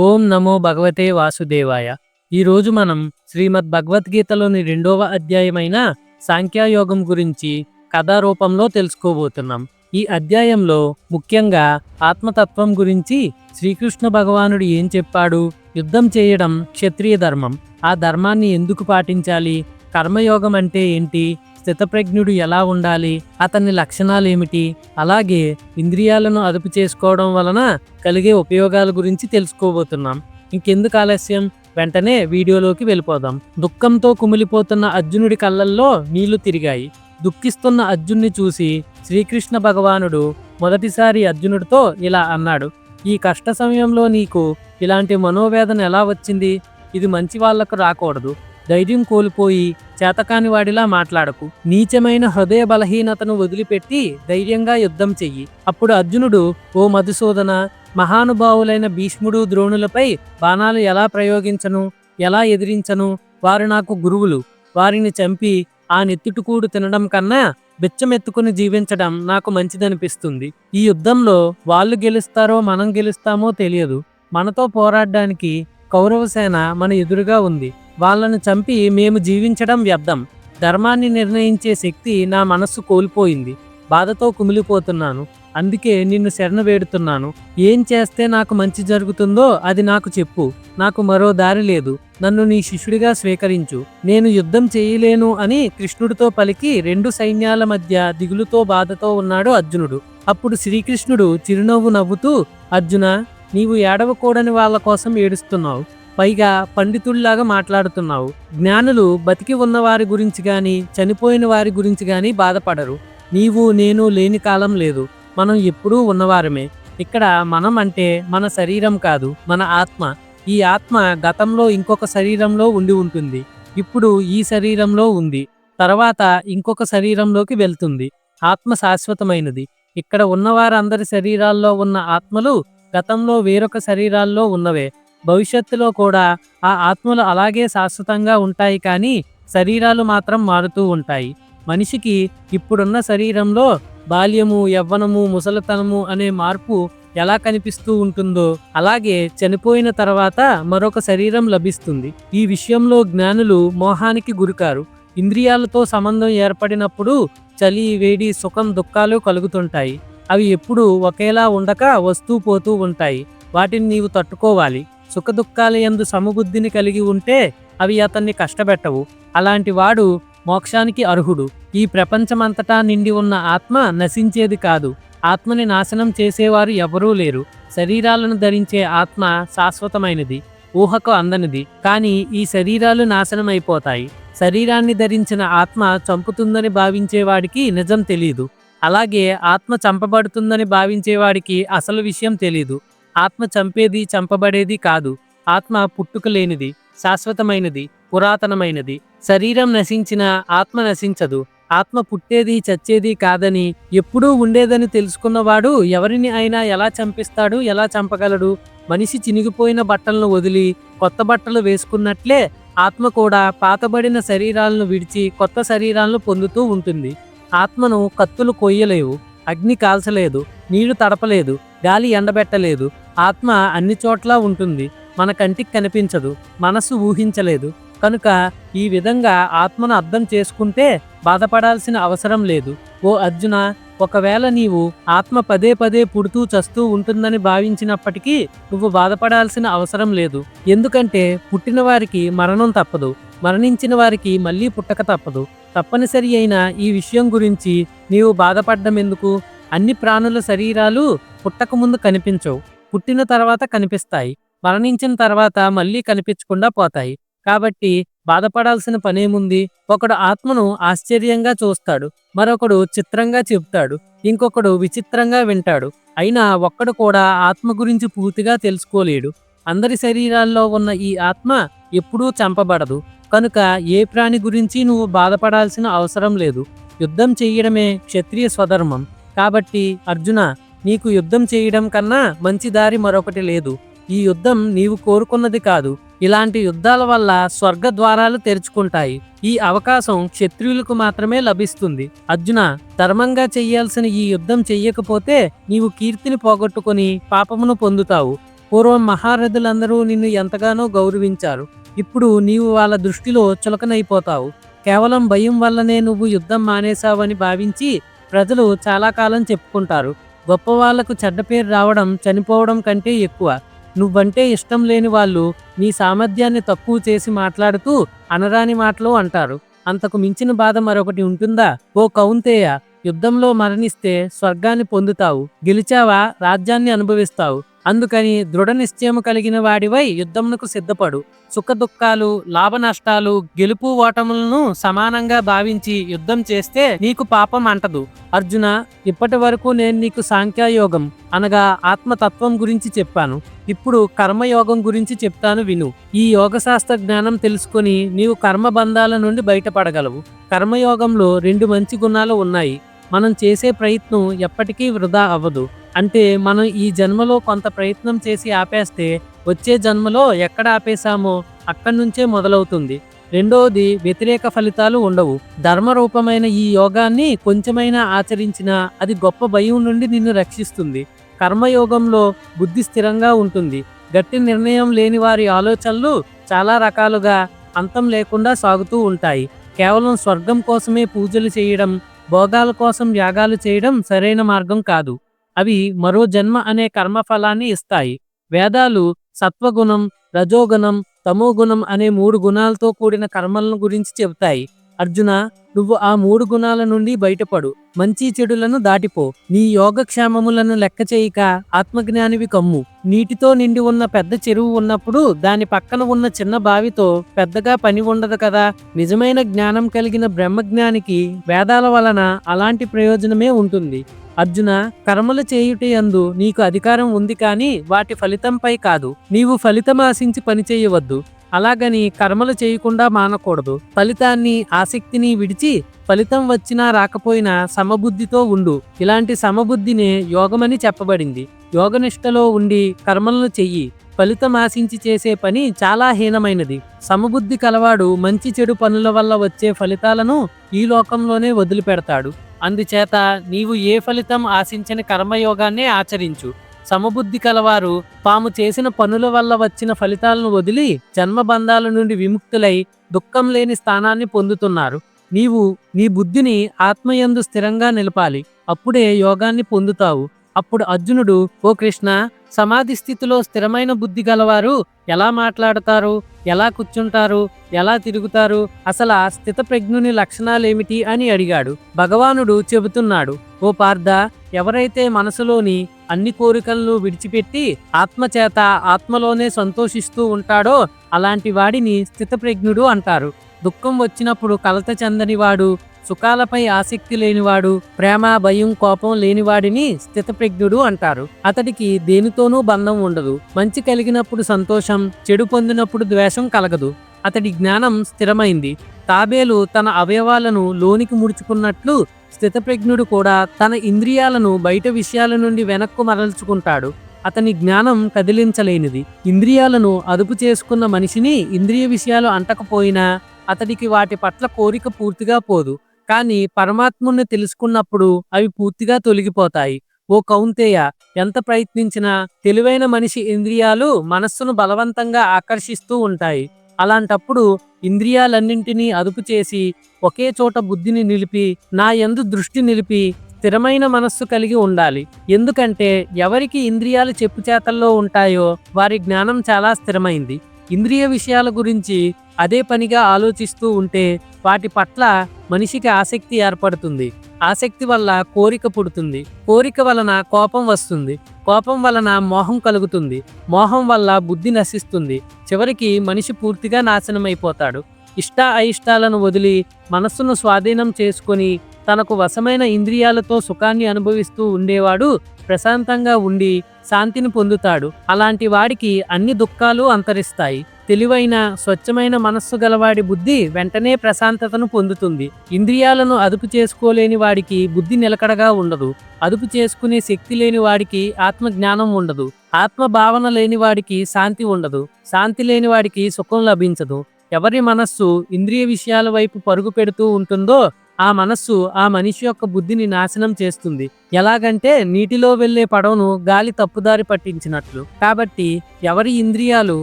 ఓం నమో భగవతే వాసుదేవాయ. ఈరోజు మనం శ్రీమద్ భగవద్గీతలోని రెండవ అధ్యాయమైన సాంఖ్యయోగం గురించి కథారూపంలో తెలుసుకోబోతున్నాం. ఈ అధ్యాయంలో ముఖ్యంగా ఆత్మతత్వం గురించి శ్రీకృష్ణ భగవానుడు ఏం చెప్పాడు? యుద్ధం చేయడం క్షత్రియ ధర్మం. ఆ ధర్మాన్ని ఎందుకు పాటించాలి? కర్మయోగం అంటే ఏంటి? స్థితప్రజ్ఞుడు ఎలా ఉండాలి? అతని లక్షణాలు ఏమిటి అలాగే ఇంద్రియాలను అదుపు చేసుకోవడం వలన కలిగే ఉపయోగాల గురించి తెలుసుకోబోతున్నాం. ఇంకెందుకు ఆలస్యం? వెంటనే వీడియోలోకి వెళ్ళిపోదాం. దుఃఖంతో కుమిలిపోతున్న అర్జునుడి కళ్ళల్లో నీళ్ళు తిరిగాయి. దుఃఖిస్తున్న అర్జున్ని చూసి శ్రీకృష్ణ భగవానుడు మొదటిసారి అర్జునుడితో ఇలా అన్నాడు. ఈ కష్ట సమయంలో నీకు ఇలాంటి మనోవేదన ఎలా వచ్చింది? ఇది మంచి వాళ్ళకు రాకూడదు. ధైర్యం కోల్పోయి చేతకాని వాడిలా మాట్లాడకు. నీచమైన హృదయ బలహీనతను వదిలిపెట్టి ధైర్యంగా యుద్ధం చెయ్యి. అప్పుడు అర్జునుడు ఓ మధుసూదన మహానుభావులైన భీష్ముడు ద్రోణులపై బాణాలు ఎలా ప్రయోగించను ఎలా ఎదిరించను? వారు నాకు గురువులు. వారిని చంపి ఆ నెత్తిటికూడు తినడం కన్నా బిచ్చమెత్తుకుని జీవించడం నాకు మంచిదనిపిస్తుంది. ఈ యుద్ధంలో వాళ్ళు గెలుస్తారో మనం గెలుస్తామో తెలియదు. మనతో పోరాడడానికి కౌరవసేన మన ఎదురుగా ఉంది. వాళ్ళను చంపి మేము జీవించడం వ్యర్థం. ధర్మాన్ని నిర్ణయించే శక్తి నా మనస్సు కోల్పోయింది. బాధతో కుమిలిపోతున్నాను. అందుకే నిన్ను శరణ వేడుతున్నాను. ఏం చేస్తే నాకు మంచి జరుగుతుందో అది నాకు చెప్పు. నాకు మరో దారి లేదు. నన్ను నీ శిష్యుడిగా స్వీకరించు. నేను యుద్ధం చేయలేను అని కృష్ణుడితో పలికి రెండు సైన్యాల మధ్య దిగులుతో బాధతో ఉన్నాడు అర్జునుడు. అప్పుడు శ్రీకృష్ణుడు చిరునవ్వు నవ్వుతూ అర్జున నీవు ఏడవకూడని వాళ్ళ కోసం ఏడుస్తున్నావు. పైగా పండితుల్లాగా మాట్లాడుతున్నావు. జ్ఞానులు బతికి ఉన్న వారి గురించి గాని చనిపోయిన వారి గురించి గాని బాధపడరు. నీవు నేను లేని కాలం లేదు. మనం ఎప్పుడూ ఉన్నవారమే. ఇక్కడ మనం అంటే మన శరీరం కాదు మన ఆత్మ. ఈ ఆత్మ గతంలో ఇంకొక శరీరంలో ఉండి ఉంటుంది. ఇప్పుడు ఈ శరీరంలో ఉంది. తర్వాత ఇంకొక శరీరంలోకి వెళ్తుంది. ఆత్మ శాశ్వతమైనది. ఇక్కడ ఉన్నవారందరి శరీరాల్లో ఉన్న ఆత్మలు గతంలో వేరొక శరీరాల్లో ఉన్నవే. భవిష్యత్తులో కూడా ఆ ఆత్మలు అలాగే శాశ్వతంగా ఉంటాయి కానీ శరీరాలు మాత్రం మారుతూ ఉంటాయి. మనిషికి ఇప్పుడున్న శరీరంలో బాల్యము యవ్వనము ముసలితనము అనే మార్పు ఎలా కనిపిస్తూ ఉంటుందో అలాగే చనిపోయిన తర్వాత మరొక శరీరం లభిస్తుంది. ఈ విషయంలో జ్ఞానులు మోహానికి గురికారు. ఇంద్రియాలతో సంబంధం ఏర్పడినప్పుడు చలి వేడి సుఖం దుఃఖాలు కలుగుతుంటాయి. అవి ఎప్పుడూ ఒకేలా ఉండక వస్తూ పోతూ ఉంటాయి. వాటిని నీవు తట్టుకోవాలి. సుఖదుఖాల యందు సమబుద్ధిని కలిగి ఉంటే అవి అతన్ని కష్టపెట్టవు. అలాంటి వాడు మోక్షానికి అర్హుడు. ఈ ప్రపంచమంతటా నిండి ఉన్న ఆత్మ నశించేది కాదు. ఆత్మని నాశనం చేసేవారు ఎవరూ లేరు. శరీరాలను ధరించే ఆత్మ శాశ్వతమైనది ఊహకు అందనిది. కానీ ఈ శరీరాలు నాశనమైపోతాయి. శరీరాన్ని ధరించిన ఆత్మ చంపుతుందని భావించేవాడికి నిజం తెలియదు అలాగే ఆత్మ చంపబడుతుందని భావించేవాడికి అసలు విషయం తెలియదు ఆత్మ చంపేది చంపబడేది కాదు. ఆత్మ పుట్టుక లేనిది శాశ్వతమైనది పురాతనమైనది. శరీరం నశించిన ఆత్మ నశించదు. ఆత్మ పుట్టేది చచ్చేది కాదని ఎప్పుడూ ఉండేదని తెలుసుకున్నవాడు ఎవరిని అయినా ఎలా చంపిస్తాడు ఎలా చంపగలడు? మనిషి చినిగిపోయిన బట్టలను వదిలి కొత్త బట్టలు వేసుకున్నట్లే ఆత్మ కూడా పాతబడిన శరీరాలను విడిచి కొత్త శరీరాలను పొందుతూ ఉంటుంది. ఆత్మను కత్తులు కొయ్యలేవు అగ్ని కాల్చలేదు నీళ్ళు తడపలేదు గాలి ఎండబెట్టలేదు. ఆత్మ అన్ని చోట్ల ఉంటుంది. మన కంటికి కనిపించదు. మనసు ఊహించలేదు. కనుక ఈ విధంగా ఆత్మను అర్థం చేసుకుంటే బాధపడాల్సిన అవసరం లేదు. ఓ అర్జున ఒకవేళ నీవు ఆత్మ పదే పదే పుడుతూ చస్తూ ఉంటుందని భావించినప్పటికీ నువ్వు బాధపడాల్సిన అవసరం లేదు. ఎందుకంటే పుట్టిన వారికి మరణం తప్పదు. మరణించిన వారికి మళ్ళీ పుట్టక తప్పదు. తప్పనిసరి అయిన ఈ విషయం గురించి నీవు బాధపడ్డం ఎందుకు అన్ని ప్రాణుల శరీరాలు పుట్టకముందు కనిపించవు. పుట్టిన తర్వాత కనిపిస్తాయి. మరణించిన తర్వాత మళ్ళీ కనిపించకుండా పోతాయి. కాబట్టి బాధపడాల్సిన పనేముంది? ఒకడు ఆత్మను ఆశ్చర్యంగా చూస్తాడు. మరొకడు చిత్రంగా చెప్తాడు ఇంకొకడు విచిత్రంగా వింటాడు. అయినా ఒక్కడు కూడా ఆత్మ గురించి పూర్తిగా తెలుసుకోలేడు. అందరి శరీరాల్లో ఉన్న ఈ ఆత్మ ఎప్పుడూ చంపబడదు. కనుక ఏ ప్రాణి గురించి నువ్వు బాధపడాల్సిన అవసరం లేదు. యుద్ధం చెయ్యడమే క్షత్రియ స్వధర్మం. కాబట్టి అర్జున నీకు యుద్ధం చేయడం కన్నా మంచి దారి మరొకటి లేదు. ఈ యుద్ధం నీవు కోరుకున్నది కాదు. ఇలాంటి యుద్ధాల వల్ల స్వర్గ ద్వారాలు తెరుచుకుంటాయి. ఈ అవకాశం క్షత్రియులకు మాత్రమే లభిస్తుంది. అర్జున ధర్మంగా చెయ్యాల్సిన ఈ యుద్ధం చెయ్యకపోతే నీవు కీర్తిని పోగొట్టుకొని పాపమును పొందుతావు. పూర్వం మహారథులందరూ నిన్ను ఎంతగానో గౌరవించారు. ఇప్పుడు నీవు వాళ్ళ దృష్టిలో చులకనైపోతావు. కేవలం భయం వల్లనే నువ్వు యుద్ధం మానేశావని భావించి ప్రజలు చాలా కాలం చెప్పుకుంటారు. గొప్ప వాళ్ళకు చెడ్డ పేరు రావడం చనిపోవడం కంటే ఎక్కువ. నువ్వంటే ఇష్టం లేని వాళ్ళు నీ సామర్థ్యాన్ని తక్కువ చేసి మాట్లాడుతూ అనరాని మాటలు అంటారు. అంతకు మించిన బాధ మరొకటి ఉంటుందా? ఓ కౌంతేయ యుద్ధంలో మరణిస్తే స్వర్గాన్ని పొందుతావు. గెలిచావా? రాజ్యాన్ని అనుభవిస్తావు. అందుకని దృఢ నిశ్చయం కలిగిన వాడివై యుద్ధమునకు సిద్ధపడు. సుఖ దుఃఖాలు లాభ నష్టాలు గెలుపు ఓటములను సమానంగా భావించి యుద్ధం చేస్తే నీకు పాపం అంటదు. అర్జున ఇప్పటి వరకు నేను నీకు సాంఖ్యయోగం అనగా ఆత్మతత్వం గురించి చెప్పాను. ఇప్పుడు కర్మయోగం గురించి చెప్తాను విను. ఈ యోగశాస్త్ర జ్ఞానం తెలుసుకుని నీవు కర్మబంధాల నుండి బయటపడగలవు. కర్మయోగంలో రెండు మంచి గుణాలు ఉన్నాయి. మనం చేసే ప్రయత్నం ఎప్పటికీ వృధా అవ్వదు. అంటే మనం ఈ జన్మలో కొంత ప్రయత్నం చేసి ఆపేస్తే వచ్చే జన్మలో ఎక్కడ ఆపేశామో అక్కడి నుంచే మొదలవుతుంది. రెండవది వ్యతిరేక ఫలితాలు ఉండవు. ధర్మరూపమైన ఈ యోగాన్ని కొంచెమైనా ఆచరించినా అది గొప్ప భయం నుండి నిన్ను రక్షిస్తుంది. కర్మయోగంలో బుద్ధి స్థిరంగా ఉంటుంది. గట్టి నిర్ణయం లేని వారి ఆలోచనలు చాలా రకాలుగా అంతం లేకుండా సాగుతూ ఉంటాయి. కేవలం స్వర్గం కోసమే పూజలు చేయడం భోగాల కోసం యాగాలు చేయడం సరైన మార్గం కాదు. అవి మరో జన్మ అనే కర్మఫలాన్ని ఇస్తాయి. వేదాలు సత్వగుణం రజోగుణం తమోగుణం అనే మూడు గుణాలతో కూడిన కర్మలను గురించి చెబుతాయి. అర్జున నువ్వు ఆ మూడు గుణాల నుండి బయటపడు. మంచి చెడులను దాటిపో. నీ యోగక్షేమములను లెక్క చేయక ఆత్మజ్ఞానివి కమ్ము. నీటితో నిండి ఉన్న పెద్ద చెరువు ఉన్నప్పుడు దాని పక్కన ఉన్న చిన్న బావితో పెద్దగా పని ఉండదు కదా. నిజమైన జ్ఞానం కలిగిన బ్రహ్మజ్ఞానికి వేదాల వలన అలాంటి ప్రయోజనమే ఉంటుంది. అర్జున కర్మలు చేయుటయందు నీకు అధికారం ఉంది కానీ వాటి ఫలితంపై కాదు. నీవు ఫలితం ఆశించి పని చేయవద్దు. అలాగని కర్మలు చేయకుండా మానకూడదు. ఫలితాన్ని ఆసక్తిని విడిచి ఫలితం వచ్చినా రాకపోయినా సమబుద్ధితో ఉండు. ఇలాంటి సమబుద్ధినే యోగమని చెప్పబడింది. యోగనిష్టలో ఉండి కర్మలను చెయ్యి. ఫలితం ఆశించి చేసే పని చాలా హీనమైనది. సమబుద్ధి కలవాడు మంచి చెడు పనుల వల్ల వచ్చే ఫలితాలను ఈ లోకంలోనే వదిలిపెడతాడు. అందుచేత నీవు ఏ ఫలితం ఆశించని కర్మయోగాన్నే ఆచరించు. సమబుద్ధి కలవారు తాము చేసిన పనుల వల్ల వచ్చిన ఫలితాలను వదిలి జన్మబంధాల నుండి విముక్తులై దుఃఖం లేని స్థానాన్ని పొందుతున్నారు. నీవు నీ బుద్ధిని ఆత్మయందు స్థిరంగా నిలపాలి. అప్పుడే యోగాన్ని పొందుతావు. అప్పుడు అర్జునుడు ఓ కృష్ణ సమాధి స్థితిలో స్థిరమైన బుద్ధి గలవారు ఎలా మాట్లాడతారు? ఎలా కూర్చుంటారు? ఎలా తిరుగుతారు? అసలు ఆ స్థితప్రజ్ఞుని లక్షణాలేమిటి? అని అడిగాడు. భగవానుడు చెబుతున్నాడు ఓ పార్థ ఎవరైతే మనసులోని అన్ని కోరికలను విడిచిపెట్టి ఆత్మచేత ఆత్మలోనే సంతోషిస్తూ ఉంటాడో అలాంటి వాడిని స్థితప్రజ్ఞుడు అంటారు. దుఃఖం వచ్చినప్పుడు కలత చెందని వాడు సుఖాలపై ఆసక్తి లేనివాడు ప్రేమ భయం కోపం లేనివాడిని స్థితప్రజ్ఞుడు అంటారు. అతడికి దేనితోనూ బంధం ఉండదు. మంచి కలిగినప్పుడు సంతోషం చెడు పొందినప్పుడు ద్వేషం కలగదు. అతడి జ్ఞానం స్థిరమైంది. తాబేలు తన అవయవాలను లోనికి ముడుచుకున్నట్లు స్థితప్రజ్ఞుడు కూడా తన ఇంద్రియాలను బయట విషయాల నుండి వెనక్కు మరల్చుకుంటాడు. అతని జ్ఞానం కదిలించలేనిది. ఇంద్రియాలను అదుపు చేసుకున్న మనిషిని ఇంద్రియ విషయాలు అంటకపోయినా అతడికి వాటి పట్ల కోరిక పూర్తిగా పోదు. కానీ పరమాత్ముని తెలుసుకున్నప్పుడు అవి పూర్తిగా తొలగిపోతాయి. ఓ కౌంతేయ ఎంత ప్రయత్నించినా తెలివైన మనిషి ఇంద్రియాలు మనస్సును బలవంతంగా ఆకర్షిస్తూ ఉంటాయి. అలాంటప్పుడు ఇంద్రియాలన్నింటినీ అదుపు చేసి ఒకే చోట బుద్ధిని నిలిపి నా ఎందు దృష్టి నిలిపి స్థిరమైన మనస్సు కలిగి ఉండాలి. ఎందుకంటే ఎవరికి ఇంద్రియాలు చెప్పుచేతల్లో ఉంటాయో వారి జ్ఞానం చాలా స్థిరమైంది. ఇంద్రియ విషయాల గురించి అదే పనిగా ఆలోచిస్తూ ఉంటే వాటి పట్ల మనిషికి ఆసక్తి ఏర్పడుతుంది. ఆసక్తి వల్ల కోరిక పుడుతుంది. కోరిక వలన కోపం వస్తుంది. కోపం వలన మోహం కలుగుతుంది. మోహం వల్ల బుద్ధి నశిస్తుంది. చివరికి మనిషి పూర్తిగా నాశనమైపోతాడు. ఇష్ట అయిష్టాలను వదిలి మనస్సును స్వాధీనం చేసుకొని తనకు వశమైన ఇంద్రియాలతో సుఖాన్ని అనుభవిస్తూ ఉండేవాడు ప్రశాంతంగా ఉండి శాంతిని పొందుతాడు. అలాంటి వాడికి అన్ని దుఃఖాలు అంతరిస్తాయి. తెలివైన స్వచ్ఛమైన మనస్సు గలవాడి బుద్ధి వెంటనే ప్రశాంతతను పొందుతుంది. ఇంద్రియాలను అదుపు చేసుకోలేని వాడికి బుద్ధి నిలకడగా ఉండదు. అదుపు చేసుకునే శక్తి లేని వాడికి ఆత్మ జ్ఞానం ఉండదు. ఆత్మ భావన లేని వాడికి శాంతి ఉండదు. శాంతి లేని వాడికి సుఖం లభించదు. ఎవరి మనస్సు ఇంద్రియ విషయాల వైపు పరుగు పెడుతూ ఉంటుందో ఆ మనస్సు ఆ మనిషి యొక్క బుద్ధిని నాశనం చేస్తుంది. ఎలాగంటే నీటిలో వెళ్ళే పడవను గాలి తప్పుదారి పట్టించినట్లు. కాబట్టి ఎవరి ఇంద్రియాలు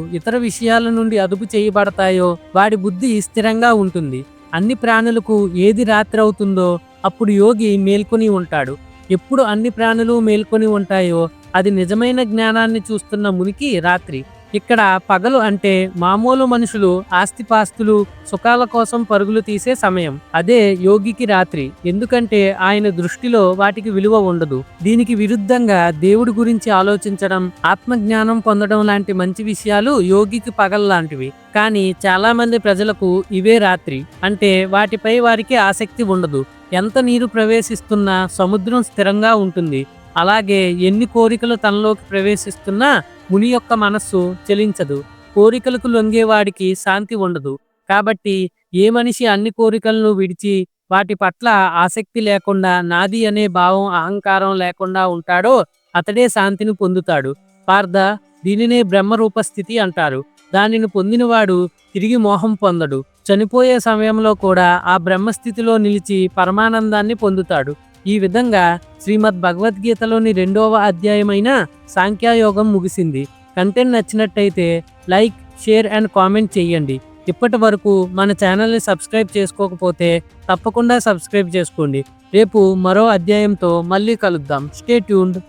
ఇతర విషయాల నుండి అదుపు చేయబడతాయో వాడి బుద్ధి స్థిరంగా ఉంటుంది. అన్ని ప్రాణులకు ఏది రాత్రి అవుతుందో అప్పుడు యోగి మేల్కొని ఉంటాడు. ఎప్పుడు అన్ని ప్రాణులు మేల్కొని ఉంటాయో అది నిజమైన జ్ఞానాన్ని చూస్తున్న మునికి రాత్రి. ఇక్కడ పగలు అంటే మామూలు మనుషులు ఆస్తిపాస్తులు సుఖాల కోసం పరుగులు తీసే సమయం. అదే యోగికి రాత్రి. ఎందుకంటే ఆయన దృష్టిలో వాటికి విలువ ఉండదు. దీనికి విరుద్ధంగా దేవుడి గురించి ఆలోచించడం ఆత్మజ్ఞానం పొందడం లాంటి మంచి విషయాలు యోగికి పగల్లాంటివి. కానీ చాలా మంది ప్రజలకు ఇవే రాత్రి. అంటే వాటిపై వారికి ఆసక్తి ఉండదు. ఎంత నీరు ప్రవేశిస్తున్నా సముద్రం స్థిరంగా ఉంటుంది. అలాగే ఎన్ని కోరికలు తనలోకి ప్రవేశిస్తున్నా ముని యొక్క మనస్సు చెలించదు. కోరికలకు లొంగేవాడికి శాంతి ఉండదు. కాబట్టి ఏ మనిషి అన్ని కోరికలను విడిచి వాటి పట్ల ఆసక్తి లేకుండా నాది అనే భావం అహంకారం లేకుండా ఉంటాడో అతడే శాంతిని పొందుతాడు. పార్థ దీనినే బ్రహ్మరూప స్థితి అంటారు. దానిని పొందినవాడు తిరిగి మోహం పొందడు. చనిపోయే సమయంలో కూడా ఆ బ్రహ్మస్థితిలో నిలిచి పరమానందాన్ని పొందుతాడు. ఈ విధంగా శ్రీమద్ భగవద్గీతలోని రెండవ అధ్యాయమైన సాంఖ్యాయోగం ముగిసింది. కంటెంట్ నచ్చినట్టయితే లైక్ షేర్ అండ్ కామెంట్ చేయండి ఇప్పటి వరకు మన ఛానల్ని సబ్స్క్రైబ్ చేసుకోకపోతే తప్పకుండా సబ్స్క్రైబ్ చేసుకోండి. రేపు మరో అధ్యాయంతో మళ్ళీ కలుద్దాం. Stay tuned.